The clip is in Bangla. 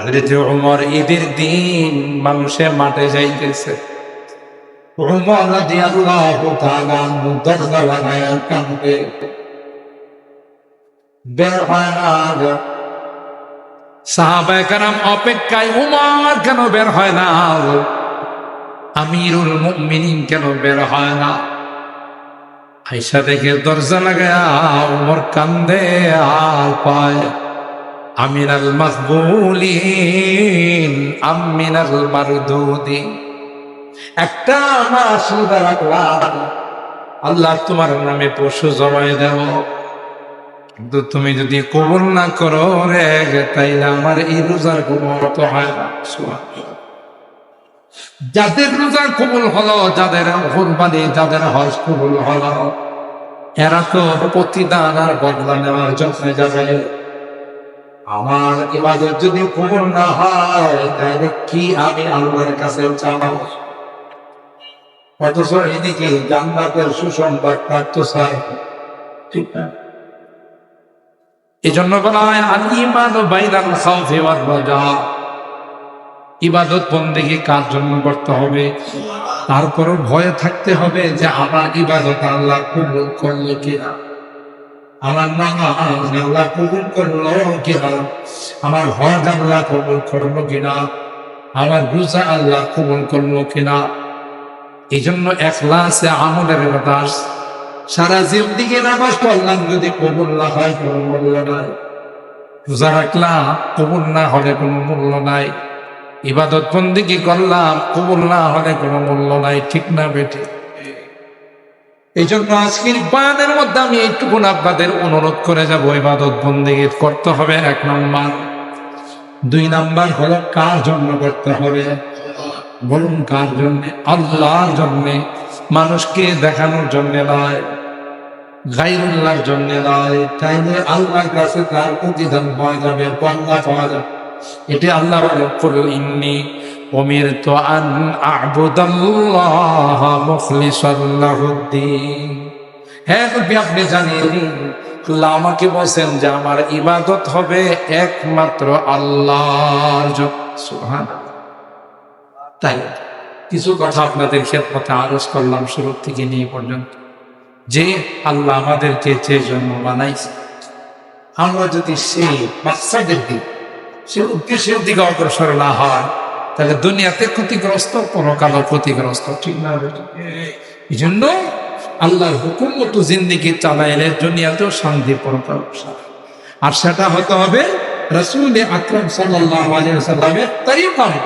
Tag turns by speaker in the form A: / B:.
A: হযরত উমর ঈদের দিন মানুষে মাঠে যাইতেছে।
B: উমর রাদিয়াল্লাহু তাআলা আনহু দরজা লাগায় কান্দে বের হয় না
A: সাহাবায়ে কারাম অপেক্ষায়, উমর কেন বের হয় না আমিরুল মুমিনিন কেন বের হয় না? আইসা দেখে দরজা লাগায়া উমর কান্দে আর পায়। আমিনাল মাকবুলিন আমিনাল মারদুদিন একটা মাস রাখলাম। আল্লাহ তোমার নামে পশু জমাই দেব। কিন্তু তুমি যদি কবুল না করো রে, তাইলে আমার এই রোজার কোনো অর্থ হয় না। যাদের রোজা কবুল হলো, যাদের কোরবানি, যাদের হজ কবুল হলো, এরা তো প্রতিদান আর বদলা নেওয়ার জন্য যাবে। আমার ইবাদত যদি কবুল না হয়, তাহলে কি আমি আল্লাহর কাছে চাবো? অথচ এদিকে জান্নাতের সুসংবাদ প্রাপ্ত চাই। ইবাদত বন্দেগি কার জন্য করতে হবে? তারপরও ভয়ে থাকতে হবে যে আমার ইবাদত আল্লাহ কবুল করল কিনা। আমার নামাজ কবুল করল কিনা? আমার হজ আল্লাহ কবুল করল কিনা? আমার রোজা আল্লাহ কবুল করল কিনা? এই জন্য একলাসে আমলের বাতাস, সারা জিন্দিগি নামাজ পড়লাম যদি কবুল না হয় কোনো মূল্য নাই। রোজা রাখলাম, কবুল না হলে কোনো মূল্য নাই। ইবাদত বন্দিগি করলাম, কবুল না হলে কোনো মূল্য নাই, ঠিক না বেঠে এই জন্য আজকের বয়ানের মধ্যে আমি এইটুকুন আপনাদের অনুরোধ করে যাব, ইবাদত বন্দিগি করতে হবে, এক নম্বর। দুই নাম্বার হলো কার জন্য করতে হবে? বলুন, কার জন্য? আল্লাহর জন্য, মানুষকে দেখানোর জন্য নয় গাইরুল্লাহর জন্য নয়। তাইলে আল্লাহর কাছে তার প্রতিদান পাওয়া যাবে? পাল্লা পাওয়া যাবে। এটি আল্লাহ বলে ইন্নি উমিরত আন আ'বুদাল্লাহ আপনি জানিয়ে দিন, আল্লাহ আমাকে বলছেন যে আমার ইবাদত হবে একমাত্র আল্লাহর সুবহানাল্লাহ। তাই কিছু কথা আপনাদের খেদমতে আরজ করলাম শুরু থেকে নিয়ে পর্যন্ত। যে আল্লাহ আমাদেরকে যে জন্ম বানাইছে আমরা যদি সেই মাকসাদের দিক সে উদ্দেশ্যের দিকে অগ্রসর না হয় তাহলে দুনিয়াতে ক্ষতিগ্রস্ত পরকালও ক্ষতিগ্রস্ত, ঠিক না এই জন্য আল্লাহর হুকুম মতো জিন্দিগি চালাইলে দুনিয়াতেও শান্তি পরকাল। আর সেটা হতে হবে রসুল আকরম সাল্লাহ সাল্লামের তরিকায়